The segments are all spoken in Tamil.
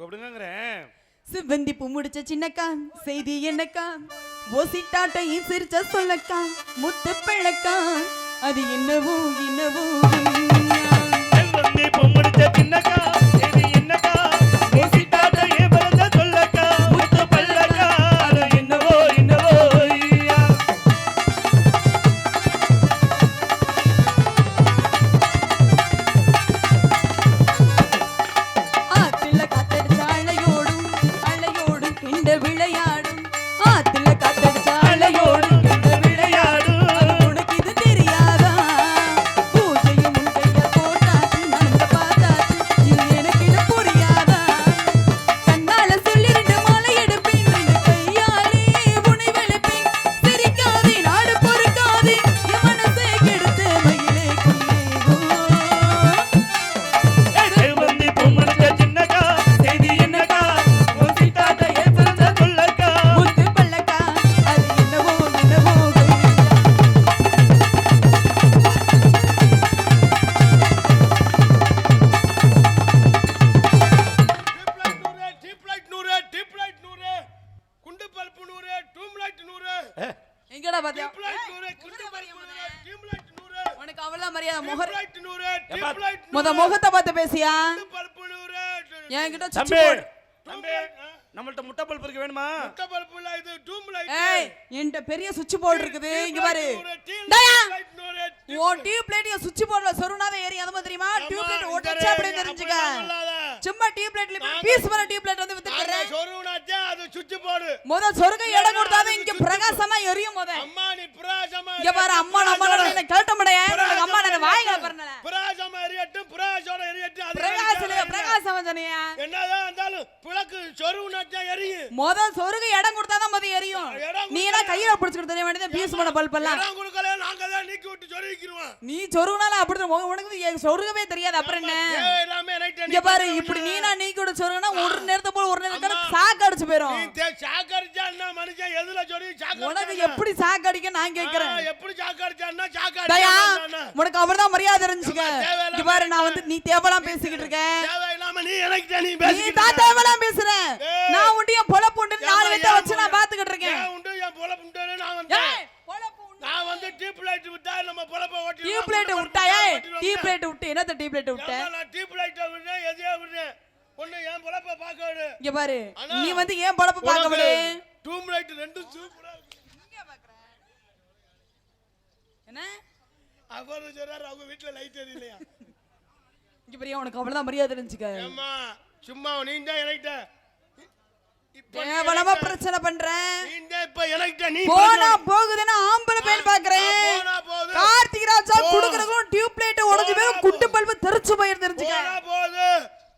கூப்பிடுங்கிறேன் சிவந்தி பூ முடிச்ச சின்னக்கா செய்தி என்னக்கா? ஓசிட்டாட்டையும் சிரிச்ச சொல்லக்கா முத்து பிள்ளக்கா அது என்னவோ என்னவோ செல்வந்தி பொம்முடிச்ச சின்னக்கா எங்கடா பாத்தியா? உனக்கு அவ்வளவுதான் மரியாதை. முகர் முத முகத்தை பார்த்து பேசியா? என்கிட்ட தம்பி தம்பி நம்மள்ட்ட முட்டை பல்ப் இருக்கு வேணுமா? முட்டை பல்பு இல்ல இது டியூப் லைட் ஏய் என்கிட்ட பெரிய சுவிட்ச் போர்டு இருக்குது. இங்க பாரு. டேயா உன் டியூப் லைட் சுவிட்ச் போர்டுல சொருனாத ஏறி அது தெரியுமா? டியூப் லைட் ஒட்டச்சா அப்படி தெரிஞ்சுக்க. சும்மா டியூப் லைட்ல பீஸ் பண்ண டியூப் லைட் வந்து வித்துக்கறேன் சுவிட்ச் போர்டு முத சொருக இடம் கொடுத்தாதான் இங்க பிரகாசமா எரியும் முத. அம்மா நீ பிராசமா இங்க பாரு அம்மா நம்ம என்ன கேட்ட முடியா பிளக்கு சொருனாச்சே எரியும். முத சொருக இடம் கொடுத்தாதான் முத எரியும். நீ எல்லாம் கையில பிடிச்சிட்டு தெரிய வேண்டியது பீஸ் பண்ண பல்ப் எல்லாம். இடம் கொடுக்கல நாங்க தான் நீக்கி விட்டு சொருகிக்கிருவோம் நீ சொருகுனால அப்படி உனக்கு சொருகவே தெரியாது அப்புறம் என்ன? இங்க பாரு இப்படி நீனா நீக்கி விட சொருகுனா ஒரு நேரத்தை போல ஒரு நேரத்துல சாக்கு அடிச்சு நீ சாக்கடிச்சா என்ன மனுஷன்? எதுல சொல்லி உனக்கு எப்படி சாக்கு அடிக்க நான் கேக்குறேன்? எப்படி தயா சாக்கடிச்சா உனக்கு அவர்தான் மரியாதை இருந்துச்சுக்க தேவையில்லாம- இங்க பாரு நான் வந்து நீ தேவலாம் பேசிக்கிட்டு இருக்கேன். தேவையில்லாம நீ எனக்கு நீ நீ நான் உண்டிய பொழப்பு உண்டு நாலு ஏன் வச்சு நான்? பாத்துக்கிட்டு இருக்கேன். உண்டு என் பொழப்பு உண்டுன்னு நான் உண்டு. நான் வந்து டியூப் லைட் விட்டா நம்ம பொழப்ப ஓட்டி டியூப் லைட் விட்டாயே டியூப் லைட் விட்டு என்னத்த டியூப் லைட் விட்ட? நான் டியூப் லைட்டை விடுறேன் எதையோ விடுறேன். ஒண்ணு என் பொழப்ப பார்க்க விடு. இங்க பாரு. நீ வந்து ஏன் பொழப்பு பார்க்க விடு? டியூப் லைட் ரெண்டும் சூப்பரா இருக்கு. என்ன? அவர் சொல்றாரு அவங்க வீட்டுல லைட் எரியலையா இங்க பெரிய உனக்கு அவ்வளவுதான் மரியாதை இருந்துச்சுக்க. சும்மா நீ தான் எனக்கிட்ட எனக்கிட்ட- பிரச்சனை பண்றேன் போனா போகுதுன்னா ஆம்பளை பேர் பாக்குறேன். கார்த்திக் ராஜா. குடுக்கறதும் டியூப் லைட் உடைஞ்சு போய் குண்டு பல்பு தெரிச்சு போயிருந்து தெரிஞ்சுக்க போனா போகுது.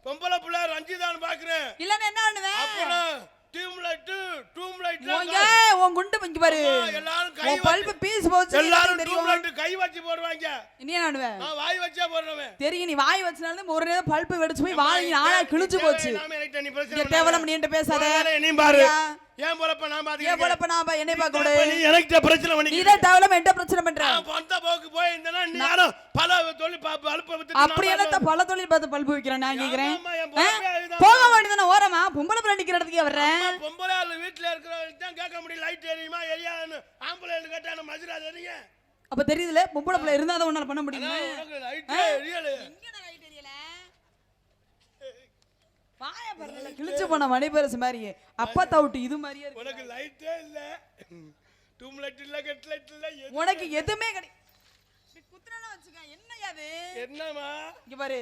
பொம்பளை பிள்ளை ரஞ்சிதான் பாக்குறேன். இல்லன்னு என்ன பண்ணுவேன்? டியூப் லைட் உன் குண்டு இங்க பாரு. எல்லாரும் கை பல்பு பீஸ் போச்சு எல்லாரும் லைட் கை வச்சு போடுவாங்க. நீ பண்ணுவ? நான் வாய் வச்சே போடுறவன். தெரியும் நீ வாய் வச்சனால ஒரு நேரம் பல்பு வெடிச்சு போய் வாய் நாளா கிழிச்சு போச்சு. தேவலம் நீ என்கிட்ட பேசாத. நீ பாரு. ஏன் பொழப்ப நான் ஏன் பாத்துக்கிறேன் பொழப்ப நான் பா- என்னை பார்க்க எனக்கிட்ட பிரச்சனை பண்ணிக்கிட்டு தான் தேவலம் என்கிட்ட பிரச்சனை பண்ற? நான் போக்கு போயிருந்தேன்னா நீ யாரும் பல தொழில் பாப்பு அழுப்ப வித்து அப்படி என்னத்த பல தொழில் பார்த்து பல்பு வைக்கிறேன் நான் கேக்குறேன். போக வேண்டியதானே ஓரமா? பொம்பளை பிள்ளை நிக்கிற இடத்துக்கே வர்றேன் பொம்பளை ஆளு வீட்டுல இருக்கிறவங்களுக்கு தான் கேட்க முடியும். லைட் எரியுமா எரியாதுன்னு. ஆம்பளை கேட்டா மதுரா தெரியுங்க அப்ப தெரியுதுல பொம்பளை பிள்ளை இருந்தா தான் உன்னால பண்ண முடியுமா? உனக்கு லைட் எரியல. பாருல கிழிச்சு போன மணிபரசு மாதிரி அப்பா தவுட்டு இது மாதிரியே இருக்கு. உனக்கு லைட்டே இல்ல. டூம் லைட் இல்ல கெட் லைட் இல்ல உனக்கு எதுவுமே கிடையாது குத்துறலாம் வச்சுக்க என்னையா அது? என்னம்மா? இங்க பாரு?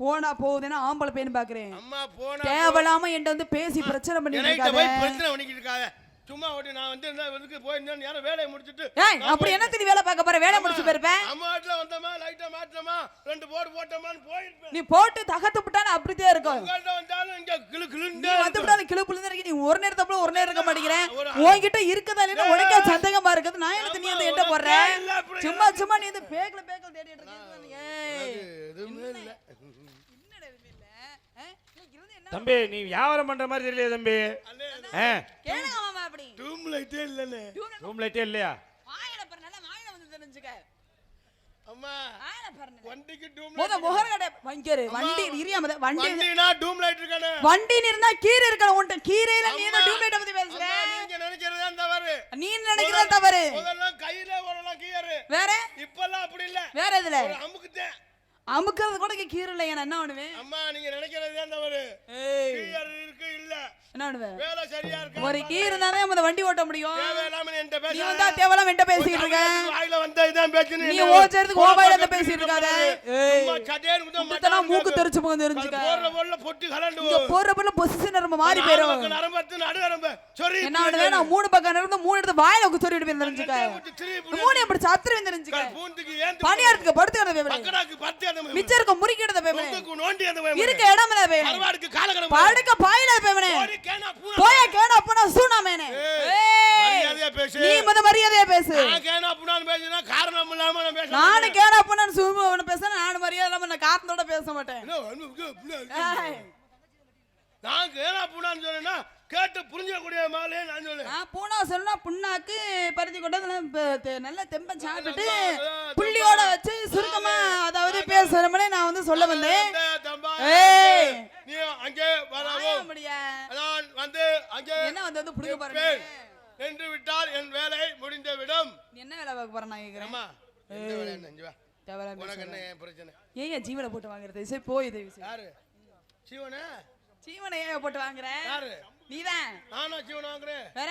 போனா போகுதுன்னா ஆம்பளை பையன் பாக்குறேன். அம்மா போனா தேவையில்லாம என்கிட்ட வந்து பேசி பிரச்சனை பண்ணிட்டு பிரச்சனை பண்ணிக்கிட்டு இருக்காத. சும்மா ஓட்டி நான் வந்து இந்த இதுக்கு போயிருந்தேன் யாரும் வேலையை முடிச்சிட்டு ஏய் அப்படி என்ன நீ வேலை பார்க்க போற? வேலை முடிச்சு போயிருப்பேன் அம்மா வீட்டுல வந்தோமா? லைட்டை மாட்டோமா ரெண்டு போர்டு போட்டோமான்னு போயிருப்பேன் நீ போட்டு தகத்து விட்டாலும் அப்படித்தான் இருக்கும். உங்கள்ட்ட வந்தாலும் இங்க கிளு நீ கிளுண்டே வந்து விட்டாலும் கிளப்புல இருக்கு நீ ஒரு நேரத்தை போல ஒரு நேரம் இருக்க மாட்டேங்கிறேன். உன்கிட்ட இருக்கதா இல்லைன்னா உனக்கே சந்தேகமா இருக்குது. நான் எனக்கு நீ என்ன போடுற உனக்கே இல்ல அப்படி சும்மா சும்மா நீ வந்து பேக்கல பேக்கல தேடிட்டு இருக்க ஏய் எதுவுமே இல்ல என்னடா இது இல்ல ஆ? நீ இருந்து என்ன தம்பி நீ வியாபாரம் பண்ற மாதிரி தெரியல தம்பி. டூம் லைட்டே இல்லைன்னு ரூம் லைட்டே இல்லையா? வாயில பாரு நல்லா வாயில வந்து தெரிஞ்சுக்க. அம்மா ஆளை பாருங்க. வண்டிக்கு டூம் முத முகர் கடை வங்கிரு வண்டி இரியா முத வண்டி வண்டினா டூம் லைட் இருக்கானே. வண்டின்னு இருந்தா கீரை இருக்கணும் உன்ட்ட கீரையில நீ என்ன டியூப்லைட் பத்தி பேசுற? நீங்க நினைக்கிறது தான் தவறு? நீ நினைக்கிறத தவறு? முதல்ல கையில ஓடலாம் கீயரு வேற? இப்பெல்லாம் அப்படி இல்ல. வேற எதுல? ஒரு அமுக்குத்தேன். அமுக்கிறது கூட இங்க கீரை இல்லையா நான் என்ன பண்ணுவேன்? அம்மா நீங்க நினைக்கிறது தான் தவறு? இருக்கு இல்ல. என்ன பண்ணுவேன்? வேலை சரியா இருக்கு? ஒரு கீரை இருந்தாதான் முத வண்டி ஓட்ட முடியும். தேவையில்லாம என்கிட்ட நீ பேசாத. வந்தா தேவலாம் வெண்ட பேசிக்கிட்டு இருக்க. வாயில வந்தா இதான் பேச்சுன்னு நீ ஓச்சறதுக்கு ஓவாயில கட்டிட்டு பேசிட்டு இருக்காத. மட்டான்னு மூக்கு. தெரிச்சு அது தெரிஞ்சுக்க. போடுற பொருள்ல பொட்டி கலண்டு இங்க போற போல பொசிஷன் நம்ம மாறி ஆரம்பத்து, நரம்பத்து நடு நரம்பு. சொறி என்ன பண்ணுவேன்? நான் மூணு பக்கம் இருந்து மூணு எடுத்து வாயில குத்தறிட்டு போய் தெரிஞ்சுக்க. மூணு எப்படி சத்துரு தெரிஞ்சுக்க. பணியாரத்துக்கு பேபே பக்கடாக்கு பத்து மிச்சம் இருக்க முறிக்கிறத பேபே முதுக்கு நோண்டி அந்த. இருக்க படுக்க பாயில கேனா பூனா. ஏய், மரியாதையா பேசு. நீ முத மரியாதையா பேசு. நான் கேனா பூனான்னு பேசினா காரணம் இல்லாம நான் பேச நானு மாட்டேன். கேடா அப்பனா சூம பேச நானு மரியாதை இல்லாம நான் காரணத்தோட பேச மாட்டேன் என்ன, வந்து, வந்து, வந்து, ஏய், நான் கேனா பூனான்னு சொன்னேன்னா கேட்டு புரிஞ்சிடக்கூடிய மேலே நான் சொல்லுவேன் நான் பூனா சொன்னா புண்ணாக்கு பருத்தி கொட்டை நல்ல தெம்ப சாப்பிட்டுட்டு நல்லா, புள்ளியோட வச்சு சுருக்கமா அதாவது பேசுறோம்னே நான் வந்து சொல்ல வந்தேன். நீ அங்கே முடியா. நான் வந்து அங்கே என்ன வந்து வந்து புடுங்க பாருங்க. நின்று விட்டால் என் வேலை முடிந்து விடும் என்ன வேலை பார்க்க போறேன் நான் கேக்குறேன்? வேலை என்ன இங்க வா. தேவையில்லாம உனக்கு. என்ன என் பிரச்சனை? ஏன் ஜீவனை போட்டு வாங்குறது? சரி போய் தயவு செய்து. யாரு? சிவனா ஏன் போட்டு வாங்குற? யாரு? நீதான். நானா ஜீவனை வாங்குறேன்? வேற?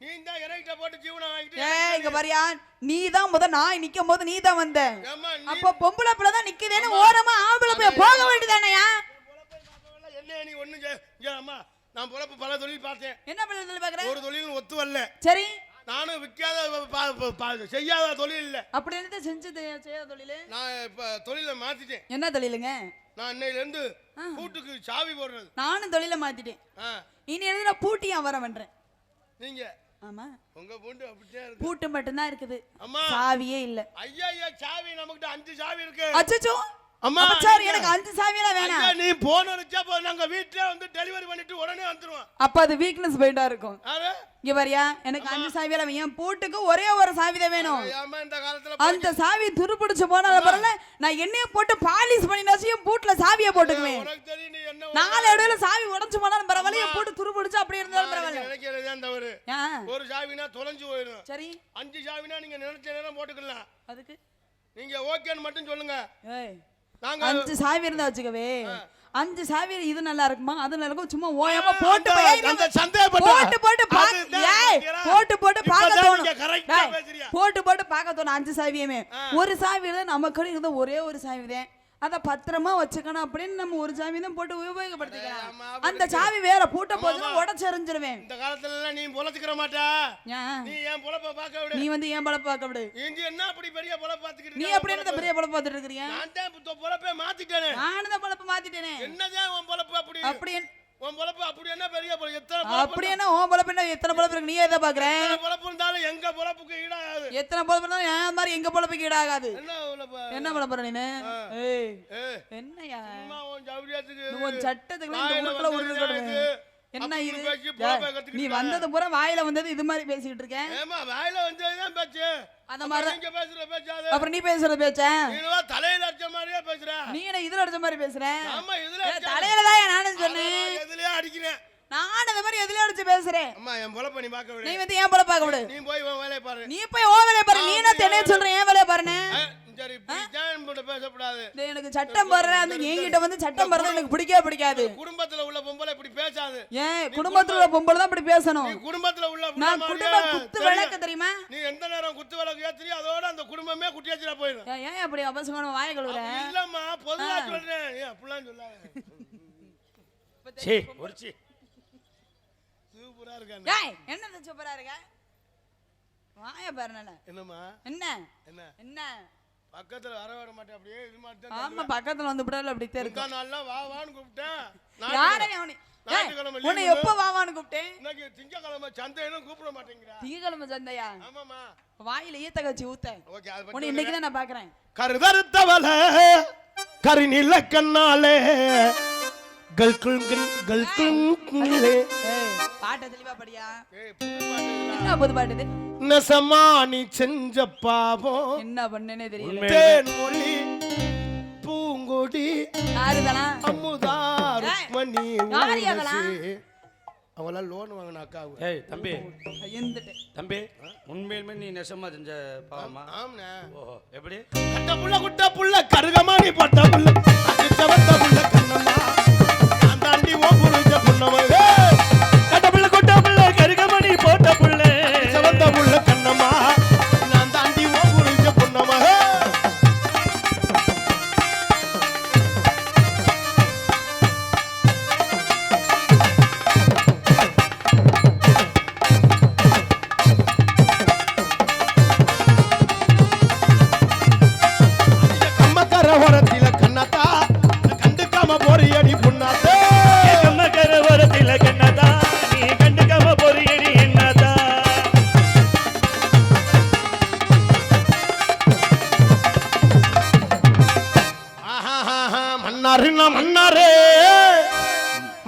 நீ தான் போட்டு ஜீவனை வாங்கிட்டு ஏய் இங்க பாரியா நீ தான் முத நான் நிக்கும் போது நீ தான் வந்த அப்ப பொம்பளை பிள்ளை தான் நிக்குதேன்னு ஓரமா ஆம்பளை போய் போக வேண்டியதானயா என்ன நீ இங்க அம்மா நான் பொழப்பு பல தொழில் பார்த்தேன். என்ன பண்ணி சொல்லி பாக்குற ஒரு தொழில் ஒத்து வரல. சரி. நானும் விற்காத செய்யாத தொழில் இல்ல. அப்படி என்னத்த செஞ்சு செய்யாத தொழிலு? நான் இப்ப தொழிலை மாத்திட்டேன். என்ன தொழிலுங்க? நான் இன்னையில இருந்து பூட்டுக்கு சாவி போடுறது. நானும் தொழிலை மாத்திட்டேன். ஆ, இனி எழுதி நான் பூட்டியா வர பண்றேன்? நீங்க. ஆமா. உங்க பூண்டு அப்படியே இருக்கு. பூட்டு மட்டும்தான் இருக்குது. அம்மா. சாவியே இல்ல. ஐயா ஐயா சாவி நமக்கிட்ட அஞ்சு சாவி இருக்கு. அச்சச்சோ. அம்மா, அப்ப சார் ஐயா. எனக்கு அஞ்சு சாவியெல்லாம் வேணாம். ஐயா, நீ போன் அடிச்சா போ நாங்க வந்து டெலிவரி பண்ணிட்டு உடனே வந்துருவோம். அப்ப அது வீக்னஸ் பாயிண்டா இருக்கும். இங்க பாரியா எனக்கு அஞ்சு வேணும். என் பூட்டுக்கு ஒரே ஒரு சாவி தான் வேணும். ஏம்மா இந்த காலத்துல அந்த சாவி துருப்பிடிச்சு போனால பரவாயில்ல நான் எண்ணெய போட்டு பாலிஷ் பண்ணினாச்சும் என் பூட்டுல சாவியை போட்டுக்குவேன். உனக்கு தெரியும் நீ என்ன நாலு இடையில சாவி உடைஞ்சு போனாலும் பரவாயில்ல என் பூட்டு துருப்பிடிச்சு அப்படியே இருந்தாலும் பரவாயில்ல. நினைக்கிறது ஏன்? ஒரு சாவினா தொலைஞ்சு போயிடும். சரி. அஞ்சு சாவினா நீங்க நினைச்ச நேரம் போட்டுக்கலாம். அதுக்கு? நீங்க ஓகேன்னு மட்டும் சொல்லுங்க. ஏய். அஞ்சு சாவி இருந்தா வச்சுக்கவே. அஞ்சு சாவி இது நல்லா இருக்குமா? அது நல்லா இருக்கும். சும்மா ஓயமா போட்டு. போட்டு போட்டு? போட்டு போட்டு இப்பதான் தோணும்? போட்டு போட்டு பாக்க தோணும். அஞ்சு சாவியுமே ஒரு சாவி தான் நமக்கு இருந்த ஒரே ஒரு சாவி தான் அத பத்திரமா வச்சுக்கணும் அப்படின்னு நம்ம ஒரு சாவி தான் போட்டு உபயோகப்படுத்திக்கலாம். அந்த சாவி வேற பூட்ட போது உடச்செறிஞ்சிருவேன். இந்த காலத்துல நீ பொழச்சுக்கிற மாட்டா? ஏன்? நீ என் பொழப்ப பார்க்க விடு. நீ வந்து ஏன் பழப்ப பார்க்க விடு? இங்க என்ன அப்படி பெரிய பொழப்பு பார்த்துக்கிட்டு நீ? அப்படி என்ன பெரிய பழப்ப பார்த்துட்டு இருக்கிறியா? நான் தான் பொழப்பே மாத்திட்டேனே. நானும் தான் பழப்ப மாத்திட்டேனே. என்னதான் உன் பொழப்பு அப்படி? அப்படி உன் பொழப்பு அப்படி என்ன பெரிய பொழப்பு எத்தனை பொழப்பு அப்படி என்ன உன் பழப்பு என்ன? எத்தனை பழப்பு இருக்கு? நீ எதை பாக்குற எத்தனை பொழப்பு இருந்தாலும் எங்க பொழப்புக்கு ஈடாகாது. எத்தனை பழப்பு இருந்தாலும் மாதிரி எங்க பழப்புக்கு ஈடாகாது? என்ன பொழப்பு நீனு? என்னையா? உன் நீ உன் சட்டத்துக்கு இந்த வந்தது தான். என்ன இது? நீ வந்தது பூரா வாயில வந்தது இது மாதிரி பேசிக்கிட்டு இருக்கேன். ஏமா வாயில வந்ததுதான் பேச்சு. அந்த மாதிரி நீங்க பேசுற பேச்சாது அப்புறம் நீ பேசுற பேச்ச? தலையில அடிச்ச மாதிரியே பேசுற. நீ என்ன இதுல அடிச்ச மாதிரி பேசுற? ஆமா இதுல தலையில தான் நானும் சொன்னேன். நான் அடிக்கிறேன். இந்த மாதிரி எதுல அடிச்சு பேசுறேன். அம்மா என் பொழப்ப நீ பார்க்க நீ வந்து ஏன் பழப்ப பார்க்க விடு? நீ போய் உன் வேலையை பாரு. நீ போய் ஓ வேலையை பாரு. நீ என்ன தென்னைய சொல்ற? ஏன் வேலையை பாருன்னு. சரி பேசக்கூடாது. எனக்கு சட்டம் போடுற அந்த என்கிட்ட வந்து சட்டம் போடுறது எனக்கு பிடிக்கவே பிடிக்காது. குடும்பத்துல உள்ள பொம்பளை இப்படி பேசாது. ஏன் குடும்பத்துல உள்ள பொம்பளை தான் இப்படி பேசணும். நீ குடும்பத்துல உள்ள புள்ள நான் மாதிரியே குடும்ப குத்து தெரியும். விளக்க தெரியுமா? நீ எந்த நேரம் குத்து விளக்கு ஏத்துறியோ அதோட அந்த குடும்பமே குட்டி வச்சுட்டா போயிடும். ஏன் அப்படி அவசரமான வாய கழுவுற? இல்லம்மா பொதுவா சொல்றேன். ஏன் அப்படிலாம் சொல்லாத. சே ஒரு சீ சூப்பரா இருக்காங்க ஏய் என்ன சூப்பரா இருக்க? வாய பாரு நல்ல. என்னம்மா? என்ன? என்ன? என்ன? பக்கத்துல வர வர மாட்டேன் அப்படியே இது மாதிரி ஆமா பக்கத்துல வந்து விடால அப்படி முக்கா இருக்கும் நாள்லாம் வா வான்னு கூப்பிட்டேன். யாரை அவனி உன்னை எப்ப வாவான்னு கூப்பிட்டேன்? இன்னைக்கு திங்கக்கிழமை சந்தைன்னு கூப்பிட மாட்டேங்கிறா. திங்கக்கிழமை சந்தையா? ஆமாமா வாயில ஈத்த கச்சி ஊத்த. ஓகே அது உன்னை இன்னைக்கு தான் நான் பாக்குறேன். கருதறுத்தவள கரிநில கண்ணாலே கல்குள் கல்குள்ளே ஏய், பாட்டை தெளிவா படியா. என்ன புது பாட்டு நெசமா நீ செஞ்ச பாவம் என்ன பண்ணனே தெரியல. தேன்மொழி பூங்கொடி அமுதா ருக்மணி. அவங்களாம் லோன் வாங்கின அக்காவுக்கு ஏய் தம்பி. தம்பி உண்மையிலுமே நீ நெசமா செஞ்ச பாவமா? ஆம்ண்ணே. ஓஹோ எப்படி? கட்ட புள்ள குட்ட புள்ள கருகமாணி பட்ட புள்ள.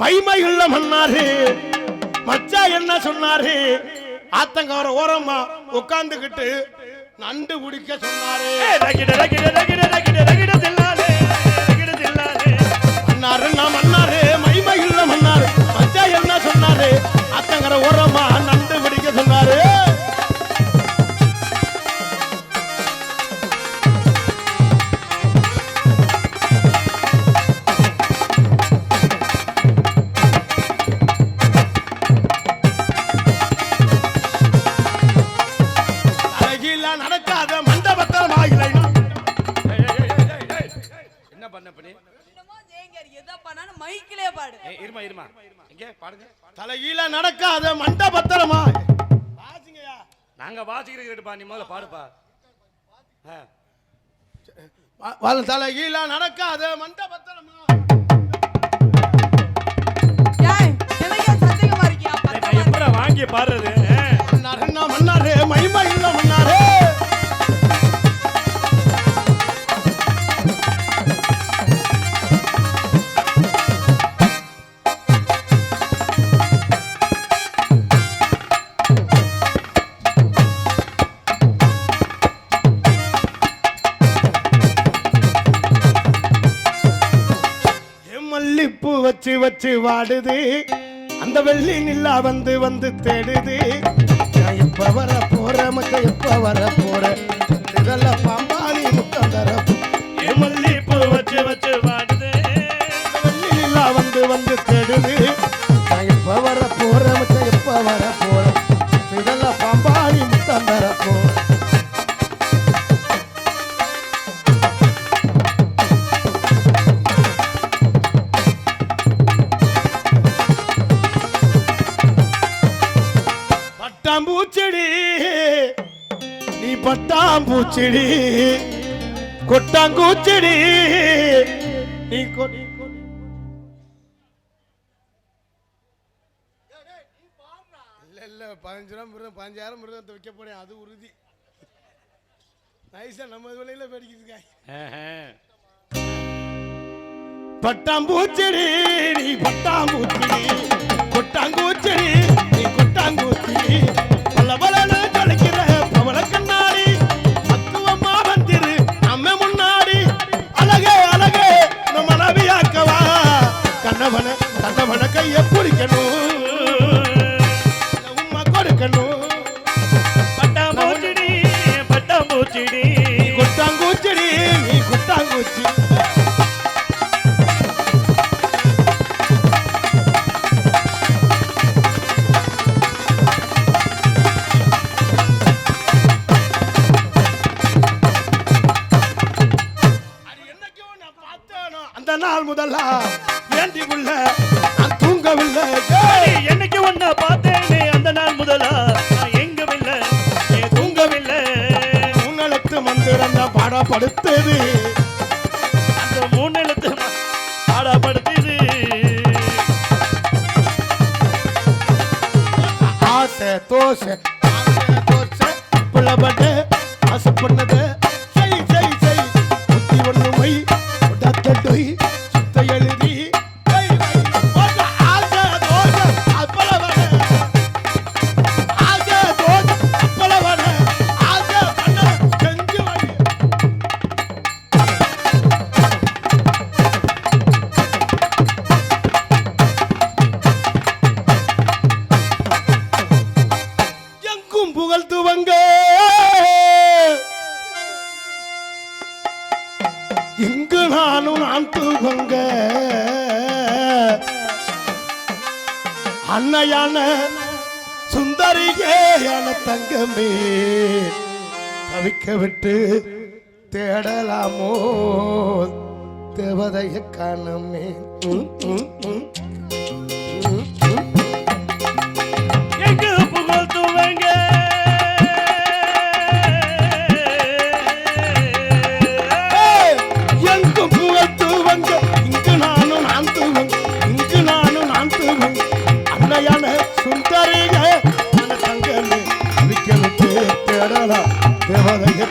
மைமையுள்ள மன்னாரு. மச்சா என்ன சொன்னாரு? ஆத்தங்கார ஓரமா உட்கார்ந்துகிட்டு நண்டு குடிக்க சொன்னாரு. தில்லாலே மன்னாருன்னா மன்னாரு மைமையுள்ள மன்னாரு. மச்சா என்ன சொன்னாரு? ஆத்தங்கார ஓரமா நண்டு குடிக்க சொன்னாரு. நீ முதல்ல பாடுப்பா. வல தலைகீழ நடக்காத. எப்படா வாங்கி பாடுறது ஆ. மன்னாருன்னா மன்னாரு மகிமை இல்ல மன்னாரு வாடுது அந்த வெள்ளி நிலா வந்து வந்து தேடுது. நான் எப்ப வர போற மக்க எப்ப வர போற? இதெல்ல பாம்பானி முத்தம் தர என் மல்லிப்பூ வச்சு வச்சு பாடுது வெள்ளி நிலா வந்து வந்து தேடுது. நான் எப்ப வர போற மக்க எப்ப வர கொட்டாங்கூச்செடி. நீ கொ- இல்ல இல்ல பதினஞ்சு ரூபா மிருகம் பதினஞ்சாயிரம் மிருகத்தை வைக்க போறேன் அது உறுதி. நைஸா நம்ம விலையில படிக்கிறதுக்கா ஆஹா. பட்டாம்பூச்செடி நீ பட்டாம்பூச்செடி கொட்டாங்கூச்செடி. கண்ணவன கைய பிடிக்கணும் உம்மா கொடுக்கணும். பட்டாம்பூச்சிடி பட்டாம்பூச்சிடி. நீ பாடப்படுத்தது அந்த மூணு எழுத்து பாடப்படுத்துது ஆசை தோசை தங்கமே. தவிக்க விட்டு தேடலாமோ? தேவதைய காணமே. தேவதைய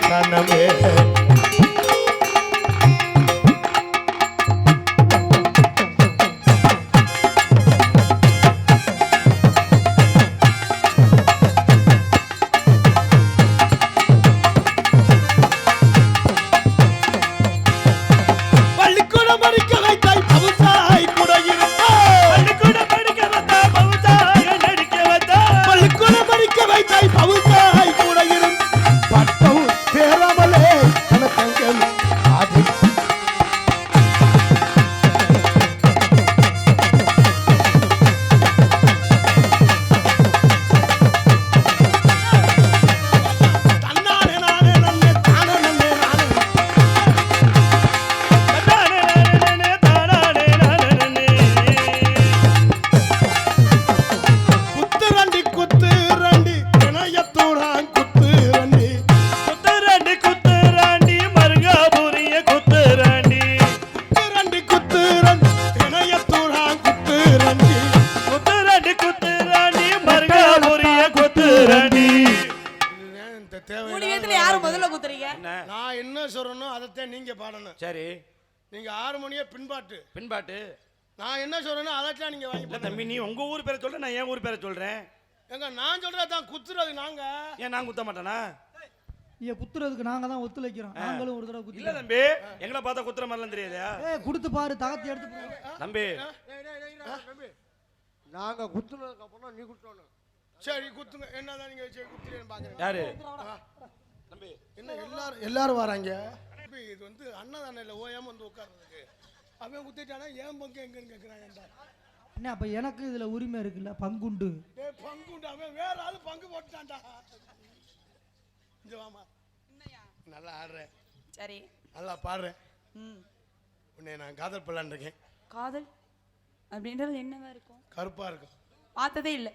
பின்பாட்டு. பின்பாட்டு. நான் என்ன சொல்றேனோ அதைத்தான் நீங்க வாங்கி இல்ல. தம்பி நீ உங்க ஊர் பேரை சொல்ற நான் என் ஊர் பேரை சொல்றேன். ஏங்க நான் சொல்றது தான் குத்துறது நாங்க. ஏன் நான் குத்த மாட்டேனா? ஐயா குத்துறதுக்கு நாங்க தான் ஒத்துழைக்கிறோம். நாங்களும் ஒரு தடவை இல்ல குத்தி தம்பி எங்களை பார்த்தா குத்துற மாதிரிலாம் தெரியாதா. ஏ கொடுத்து பாரு தகத்தி எடுத்து. தம்பி. நாங்க குத்துனதுக்கு அப்புறம் நீ குத்தணும் சரி குத்துங்க. என்னதான் நீங்க சரி, குத்துறீங்கன்னு பாக்குறேன் யாரு? தம்பி. என்ன எல்லாரும் எல்லாரும் வராங்க. இது வந்து அண்ணன் இல்ல ஓயாம வந்து உட்கார்றதுக்கு. அவன் குத்திட்டானா ஏன் பங்கு எங்கன்னு கேக்குறான்டா என்ன அப்ப எனக்கு இதுல உரிமை இருக்குல்ல? பங்குண்டு. டேய் பங்குண்டு. அவன் வேற ஆளு பங்கு போட்டுட்டான்டா. இங்க வாமா நல்லா ஆடுறேன். சரி. நல்லா பாடுறேன். ம். உன்னை நான் காதல் பண்ணலான்னு இருக்கேன். காதல்? அப்படின்றது என்னவா இருக்கும்? கருப்பா இருக்கும். பார்த்ததே இல்ல.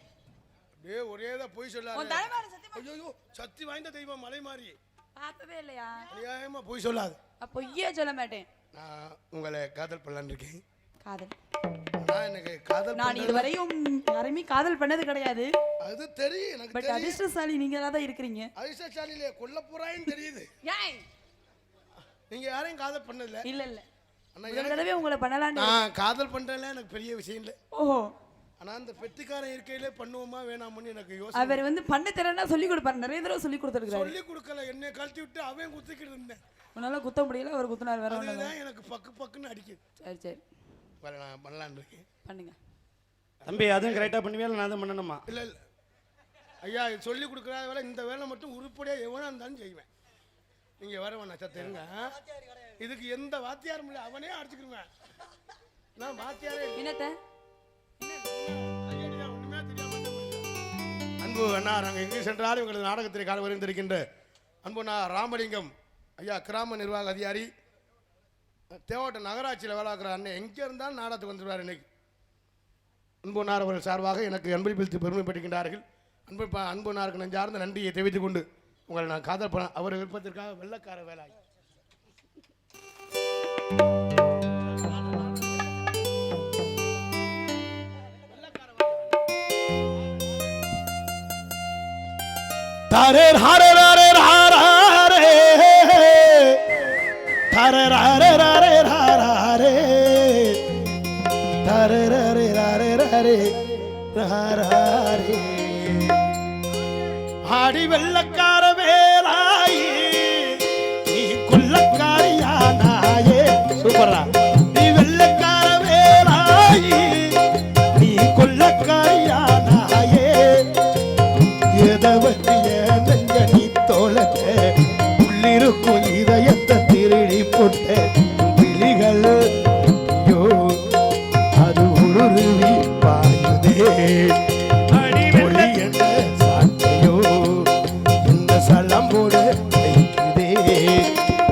அப்படியே ஒரே தான் பொய் உன் சொல்லாத ஐயோ சக்தி வாய்ந்த தெய்வம் மலை மாறி. பார்த்ததே இல்லையா? அநியாயமா பொய் சொல்லாது. அப்போ பொய்யே சொல்ல மாட்டேன். நான் உங்களை காதல் பண்ணலான்னு இருக்கேன். காதல். நான் எனக்கு காதல் நான் இதுவரையும் யாரையுமே காதல் பண்ணது கிடையாது. அது தெரியும் எனக்கு பட் தெரியும். அதிர்ஷ்டசாலி நீங்க தான் இருக்கிறீங்க. அதிர்ஷ்டசாலியிலே கொல்ல போறாயின்னு தெரியுது. ஏன் நீங்க யாரையும் காதல் பண்ணதில்ல. இல்ல இல்ல. ஆனா முதல் தடவை உங்களை பண்ணலான்னு நான் காதல் பண்றதுல எனக்கு பெரிய விஷயம் இல்லை. ஓஹோ. ஆனா அந்த பெட்டிக்காரன் இருக்கையிலே பண்ணுவோமா வேணாமன்னு எனக்கு யோசனை அவர் வந்து பண்ண தரேன்னா சொல்லி கொடுப்பாரு. நிறைய தடவை சொல்லி கொடுத்துருக்காரு சொல்லி கொடுக்கல. என்னை கழட்டி விட்டு அவன் குத்திக்கிட்டு இருந்தேன். உன்னால குத்த முடியல அவர் குத்துனார் வேற ஒண்ணு அதுதான் எனக்கு பக்கு பக்குன்னு அடிக்குது. சரி சரி. நான் பண்ணலான்னு இருக்கேன். பண்ணுங்க. தம்பி அதுவும் கரெக்டா பண்ணுவியா இல்ல நான் தான் பண்ணணுமா? இல்ல இல்ல. ஐயா இது சொல்லி கொடுக்குறாத வேலை இந்த வேலை மட்டும் உருப்படியா எவனா இருந்தாலும் செய்வேன். நீங்க வர வேணாம் சத்த இருங்க. இதுக்கு எந்த வாத்தியாரும் இல்லை அவனே அடிச்சுக்கிருவேன் நான் வாத்தியாரே இல்லை. என்னத்த. அன்பு அண்ணா நாங்கள் எங்கே சென்றாலும் எங்களது நாடகத்திலே கால வருந்திருக்கின்ற அன்பு அண்ணா ராமலிங்கம் ஐயா கிராம நிர்வாக அதிகாரி தேவோட்ட நகராட்சியில் வேலை ஆக்குற அண்ணன் எங்கே இருந்தாலும் நாடகத்துக்கு வந்துடுவார் இன்னைக்கு. அன்பு அவர்கள் சார்பாக எனக்கு அன்பளிப்பித்து பெருமைப்பட்டுகின்றார்கள் அன்பு ப- அன்பு நெஞ்சார்ந்த நன்றியை தெரிவித்துக் கொண்டு உங்களை நான் காதல் பண்ண அவர் விருப்பத்திற்காக வெள்ளக்கார வேலை. தாரேர் ஹாரே ஹாரேர் ராரே தாரே ராரே ராரே ராரே தாரே ராரே ராரே ராரே ராரே ஆடி வெள்ளக்கார